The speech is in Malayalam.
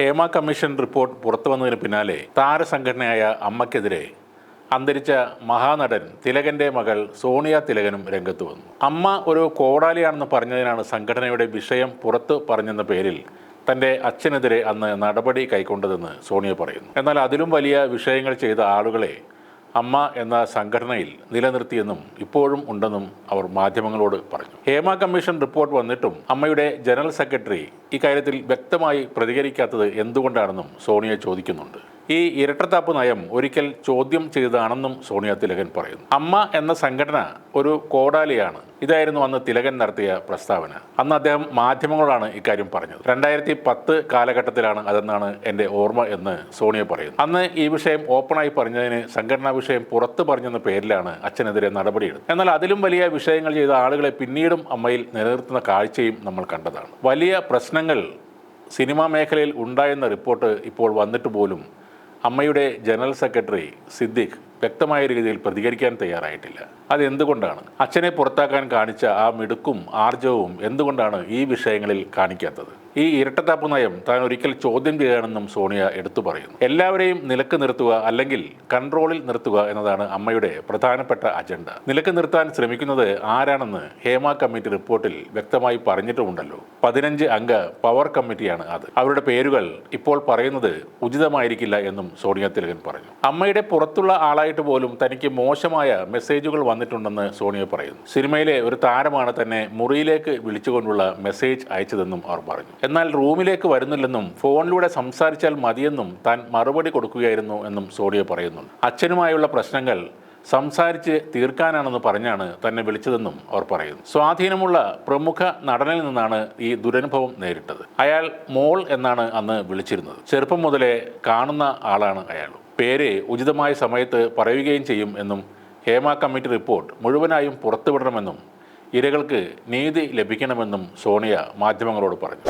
ഹേമ കമ്മീഷൻ റിപ്പോർട്ട് പുറത്തു വന്നതിന് പിന്നാലെ താരസംഘടനയായ അമ്മയ്ക്കെതിരെ അന്തരിച്ച മഹാനടൻ തിലകന്റെ മകൾ സോണിയ തിലകനും രംഗത്ത് വന്നു. അമ്മ ഒരു കോടാലിയാണെന്ന് പറഞ്ഞതിനാണ് സംഘടനയുടെ വിഷയം പുറത്തു പറഞ്ഞെന്ന പേരിൽ തന്റെ അച്ഛനെതിരെ അന്ന് നടപടി കൈക്കൊണ്ടതെന്ന് സോണിയ പറയുന്നു. എന്നാൽ അതിലും വലിയ വിഷയങ്ങൾ ചെയ്ത ആളുകളെ അമ്മ എന്ന സംഘടനയിൽ നിലനിർത്തിയെന്നും ഇപ്പോഴും ഉണ്ടെന്നും അവർ മാധ്യമങ്ങളോട് പറഞ്ഞു. ഹേമ കമ്മീഷൻ റിപ്പോർട്ട് വന്നിട്ടും അമ്മയുടെ ജനറൽ സെക്രട്ടറി ഇക്കാര്യത്തിൽ വ്യക്തമായി പ്രതികരിക്കാത്തത് എന്തുകൊണ്ടാണെന്നും സോണിയ ചോദിക്കുന്നുണ്ട്. ഈ ഇരട്ടത്താപ്പ് നയം ഒരിക്കൽ ചോദ്യം ചെയ്തതാണെന്നും സോണിയ തിലകൻ പറയുന്നു. അമ്മ എന്ന സംഘടന ഒരു കോടാലിയാണ്. ഇതായിരുന്നു അന്ന് തിലകൻ നടത്തിയ പ്രസ്താവന. അന്ന് അദ്ദേഹം മാധ്യമങ്ങളോടാണ് ഇക്കാര്യം പറഞ്ഞത്. രണ്ടായിരത്തി പത്ത് കാലഘട്ടത്തിലാണ് അതെന്നാണ് എന്റെ ഓർമ്മ എന്ന് സോണിയ പറയുന്നു. അന്ന് ഈ വിഷയം ഓപ്പണായി പറഞ്ഞതിന് സംഘടനാ വിഷയം പുറത്തു പറഞ്ഞെന്ന പേരിലാണ് അച്ഛനെതിരെ നടപടിയെടുത്തത്. എന്നാൽ അതിലും വലിയ വിഷയങ്ങൾ ചെയ്ത ആളുകളെ പിന്നീടും അമ്മയിൽ നിലനിർത്തുന്ന കാഴ്ചയും നമ്മൾ കണ്ടതാണ്. വലിയ പ്രശ്നങ്ങൾ സിനിമാ മേഖലയിൽ ഉണ്ടായെന്ന റിപ്പോർട്ട് ഇപ്പോൾ വന്നിട്ട് പോലും അമ്മയുടെ ജനറൽ സെക്രട്ടറി സിദ്ദിഖ് വ്യക്തമായ രീതിയിൽ പ്രതികരിക്കാൻ തയ്യാറായിട്ടില്ല. അതെന്തുകൊണ്ടാണ്? അച്ഛനെ പുറത്താക്കാൻ കാണിച്ച ആ മിടുക്കും ആർജവും എന്തുകൊണ്ടാണ് ഈ വിഷയങ്ങളിൽ കാണിക്കാത്തത്? ഈ ഇരട്ടത്താപ്പ് നയം താൻ ഒരിക്കൽ ചോദ്യം ചെയ്യുകയാണെന്നും സോണിയ എടുത്തു പറയുന്നു. എല്ലാവരെയും നിലയ്ക്ക് നിർത്തുക അല്ലെങ്കിൽ കൺട്രോളിൽ നിർത്തുക എന്നതാണ് അമ്മയുടെ പ്രധാനപ്പെട്ട അജണ്ട. നിലയ്ക്ക് നിർത്താൻ ശ്രമിക്കുന്നത് ആരാണെന്ന് ഹേമ കമ്മിറ്റി റിപ്പോർട്ടിൽ വ്യക്തമായി പറഞ്ഞിട്ടുമുണ്ടല്ലോ. പതിനഞ്ച് അംഗ പവർ കമ്മിറ്റിയാണ് അത്. അവരുടെ പേരുകൾ ഇപ്പോൾ പറയുന്നത് ഉചിതമായിരിക്കില്ല എന്നും സോണിയ തിലകൻ പറഞ്ഞു. അമ്മയുടെ പുറത്തുള്ള ആളായിട്ട് പോലും തനിക്ക് മോശമായ മെസ്സേജുകൾ വന്നിട്ടുണ്ടെന്ന് സോണിയ പറയുന്നു. സിനിമയിലെ ഒരു താരമാണ് തന്നെ മുറിയിലേക്ക് വിളിച്ചുകൊണ്ടുള്ള മെസ്സേജ് അയച്ചതെന്നും അവർ പറഞ്ഞു. എന്നാൽ റൂമിലേക്ക് വരുന്നില്ലെന്നും ഫോണിലൂടെ സംസാരിച്ചാൽ മതിയെന്നും താൻ മറുപടി കൊടുക്കുകയായിരുന്നു എന്നും സോണിയ പറയുന്നുണ്ട്. അച്ഛനുമായുള്ള പ്രശ്നങ്ങൾ സംസാരിച്ച് തീർക്കാനാണെന്ന് പറഞ്ഞാണ് തന്നെ വിളിച്ചതെന്നും അവർ പറയുന്നു. സ്വാധീനമുള്ള പ്രമുഖ നടനിൽ നിന്നാണ് ഈ ദുരനുഭവം നേരിട്ടത്. അയാൾ മോൾ എന്നാണ് അന്ന് വിളിച്ചിരുന്നത്. ചെറുപ്പം മുതലേ കാണുന്ന ആളാണ് അയാൾ. പേര് ഉചിതമായ സമയത്ത് പറയുകയും ചെയ്യും എന്നും ഹേമ കമ്മിറ്റി റിപ്പോർട്ട് മുഴുവനായും പുറത്തുവിടണമെന്നും ഇരകൾക്ക് നീതി ലഭിക്കണമെന്നും സോണിയ മാധ്യമങ്ങളോട് പറഞ്ഞു.